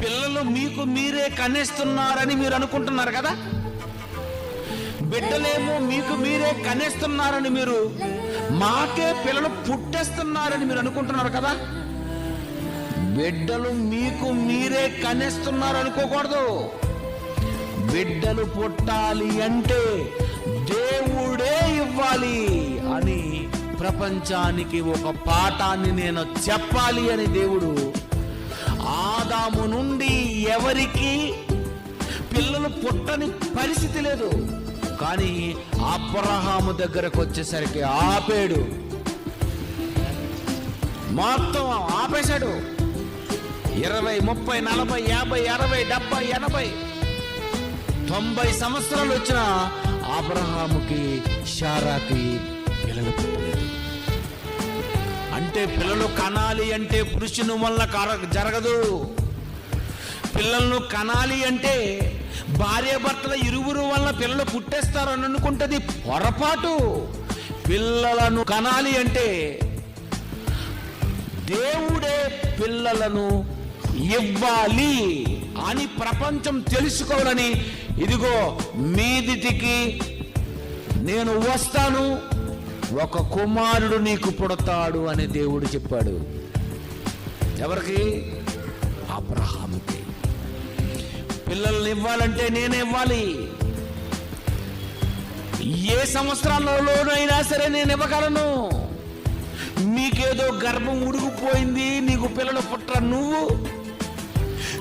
పిల్లలు మీకు మీరే కనేస్తున్నారని మీరు అనుకుంటున్నారు కదా? బిడ్డలేమో మీకు మీరే కనేస్తున్నారని మీరు మాకే పిల్లలు పుట్టేస్తున్నారని మీరు అనుకుంటున్నారు కదా? బిడ్డలు మీకు మీరే కనేస్తున్నారు అనుకోకూడదు. బిడ్డలు పుట్టాలి అంటే దేవుడే ఇవ్వాలి అని ప్రపంచానికి ఒక పాఠాన్ని నేను చెప్పాలి అని దేవుడు ఆదాము నుండి ఎవరికి పిల్లలు పుట్టని పరిస్థితి లేదు. కానీ అబ్రహాము దగ్గరకు వచ్చేసరికి ఆపేడు. మొత్తం ఆపేశాడు. ఇరవై ముప్పై నలభై యాభై అరవై డెబ్బై ఎనభై. తొంభై సంవత్సరాలు వచ్చిన అబ్రహాముకి షారాకి పిల్లలు పుట్టలేదు. అంటే పిల్లలు కనాలి అంటే పురుషుని వల్ల కర- జరగదు. పిల్లలను కనాలి అంటే భార్య భర్తల ఇరువురు వల్ల పిల్లలు పుట్టేస్తారు అని అనుకుంటుంది పొరపాటు. పిల్లలను కనాలి అంటే దేవుడే పిల్లలను ఇవ్వాలి అని ప్రపంచం తెలుసుకోవాలని ఇదిగో మీదిటికి నేను వస్తాను. ఒక కుమారుడు నీకు పుడతాడు అని దేవుడు చెప్పాడు. ఎవరికి? అబ్రహాముకి. పిల్లల్ని ఇవ్వాలంటే నేను ఇవ్వాలి. ఏ సంవత్సరాలలోనైనా సరే నేను ఇవ్వగలను. నీకేదో గర్భం ఉడిగిపోయింది నీకు పిల్లలు పుట్ట నువ్వు.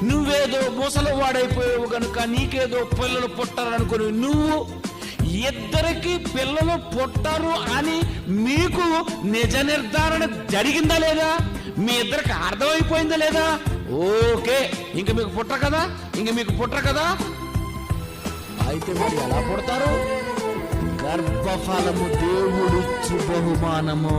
నువ్వేదో ముసలి వాడైపోయావు కనుక నీకేదో పిల్లలు పుట్టాలనుకుని నువ్వు. ఇద్దరికి పిల్లలు పుట్టరు అని మీకు నిజ నిర్ధారణ జరిగిందా లేదా? మీ ఇద్దరికి అర్థమైపోయిందా లేదా? ఓకే ఇంక మీకు పుట్ట కదా? ఇంక మీకు పుట్ట కదా? అయితే మీరు ఎలా పుడతారు? గర్భఫలము దేవుడిచ్చు బహుమానము.